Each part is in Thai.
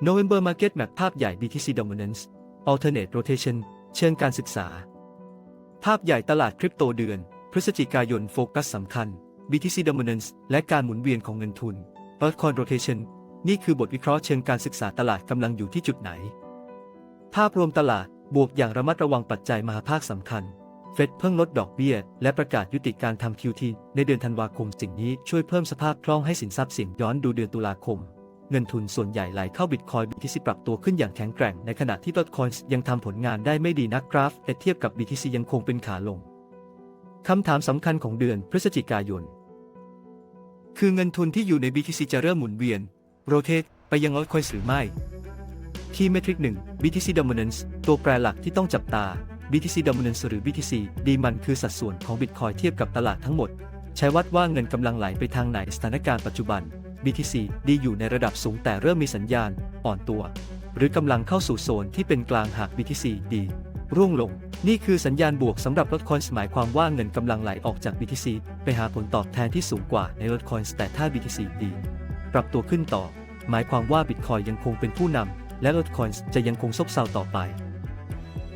November Market Map ภาพใหญ่ BTC Dominance Alternate Rotation เชิงการศึกษา ภาพใหญ่ตลาดคริปโตเดือน พฤศจิกายนโฟกัสสำคัญ BTC Dominance และการหมุนเวียนของเงินทุน Altcoin Rotation นี่คือบทวิเคราะห์เชิงการศึกษาตลาดกำลังอยู่ที่จุดไหน ภาพรวมตลาดบวกอย่างระมัดระวังปัจจัยมหาภาคสำคัญ เฟดเพิ่งลดดอกเบี้ย และประกาศยุติการทำ QT ในเดือนธันวาคมสิ่งนี้ช่วยเพิ่มสภาพคล่องให้สินทรัพย์เสี่ยงย้อนดูเดือนตุลาคม เงินทุนส่วนใหญ่ไหลเข้าบิตคอย BTC ปรับตัวขึ้นอย่างแข็งแกร่ง ในขณะที่ดอทคอยยังทำผลงานได้ไม่ดีนักกราฟแต่เทียบกับ BTC ยังคงเป็นขาลงคำถามสำคัญของเดือนพฤศจิกายน คือเงินทุนที่อยู่ใน BTC จะเริ่มหมุนเวียน โรเทตไปยังลดคอยหรือไม่ที่เมทริก1 BTC Dominance ตัวแปรหลักที่ต้องจับตา BTC Dominance หรือ BTC ดีมันคือสัดส่วนของ Bitcoin เทียบกับตลาดทั้งหมด ใช้วัดว่าเงินกำลังไหลไปทางไหนสถานการณ์ปัจจุบัน BTC ดีอยู่ในระดับสูงแต่เริ่มมีสัญญาณอ่อนตัว หรือกำลังเข้าสู่โซนที่เป็นกลางหาก BTC ดีร่วงลง นี่คือสัญญาณบวกสำหรับลดคอยหมายความว่าเงินกำลังไหลออกจาก BTC ไปหาผลตอบแทนที่สูงกว่าในลดคอยแต่ถ้า BTC ดีปรับตัวขึ้นต่อ หมายความว่า Bitcoin ยังคงเป็นผู้นำและลดคอยจะยังคงซบเซาต่อไป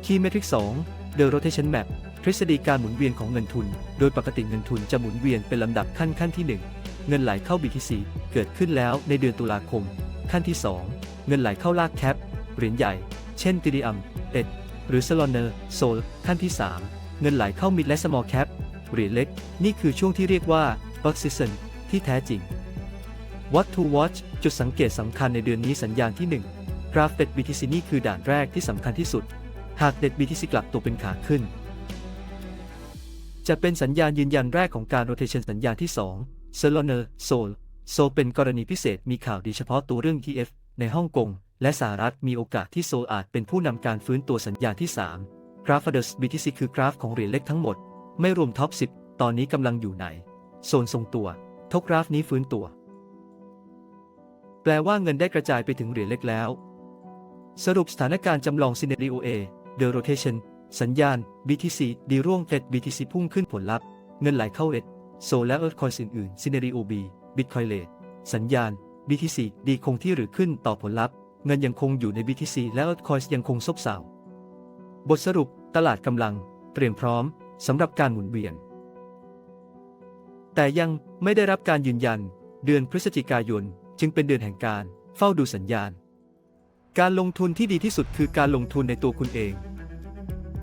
Key Metric 2 The Rotation Map ทฤษฎีการหมุนเวียนของเงินทุน โดยปกติเงินทุนจะหมุนเวียนเป็นลำดับขั้นขั้นที่ 1 เงินไหลเข้า BTC เกิดขึ้นแล้วในเดือนตุลาคม ขั้นที่ 2 เงินไหลเข้าลากแคปเหรียญใหญ่ เช่น t ิ d ิอัมเอ็ดหรือ Solana Sol ขั้นที่ 3 เงินไหลเข้า Mid และ Small Cap เหรียญเล็ก นี่คือช่วงที่เรียกว่า Off Season ที่แท้จริง What to watch จุดสังเกตสำคัญในเดือนนี้สัญญาณที่ 1 กราฟเด็ด BTC นี่คือด่านแรกที่สำคัญที่สุด หากเด็ด BTC กลับตัวเป็นขาขึ้น จะเป็นสัญญาณยืนยันแรกของการ rotation สัญญาณที่ 2 s o l a n e r Sol Sol เป็นกรณีพิเศษมีข่าวดีเฉพาะตัวเรื่อง TF ในฮ่องกง และสหรัฐมีโอกาสที่โซลอาจเป็นผู้นำการฟื้นตัวสัญญาที่ 3 กราฟเด BTC คือกราฟของเหรียญเล็กทั้งหมด ไม่รวมท็อป 10 ตอนนี้กำลังอยู่ไหนโซนทรงตัวทกกราฟนี้ฟื้นตัว แปลว่าเงินได้กระจายไปถึงเหรียญเล็กแล้ว สรุปสถานการณ์จำลอง Scenario A The Rotation สัญญาณ BTC ดีร่วงเฟด BTC พุ่งขึ้นผลลัพธ์ เงินไหลเข้าเอ d โซและเอิร์ธคอยอื่นๆ Scenario B Bitcoin Rate สัญญาณ BTC ดีคงที่หรือขึ้นต่อผลลัพธ์ เงินยังคงอยู่ใน BTC และเอิร์ธคอยยังคงซบเซาบทสรุปตลาดกำลัง เตรียมพร้อมสำหรับการหมุนเวียน แต่ยังไม่ได้รับการยืนยัน เดือนพฤศจิกายน จึงเป็นเดือนแห่งการ เฝ้าดูสัญญาณ การลงทุนที่ดีที่สุดคือการลงทุนในตัวคุณเอง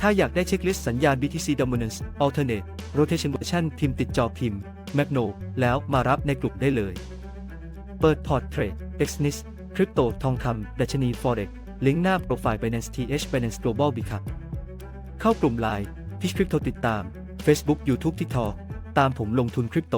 ถ้าอยากได้เช็คลิสต์สัญญาณ BTC Dominance Alternate Rotation Version พิมพ์ติดจอพิมพ์ Magno แล้วมารับในกลุ่มได้เลย เปิดพอร์ตเทรด Exnis คริปโตทองคำดัชนี Forex ลิงก์หน้าโปรไฟล์ Binance TH Binance Global b i c u p เข้ากลุ่ม Line พิชคริปโตติดตาม Facebook YouTube TikTok ตามผมลงทุนคริปโต